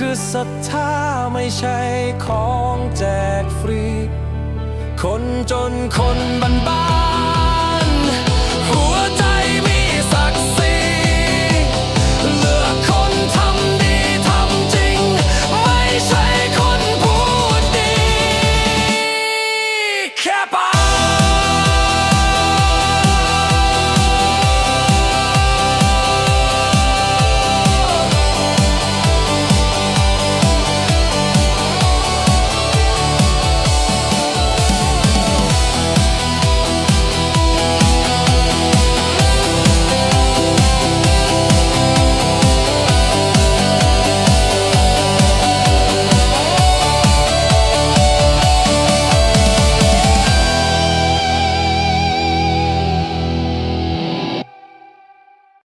คือศรัทธาไม่ใช่ของแจกฟรี คนจนคนบ้านบ้า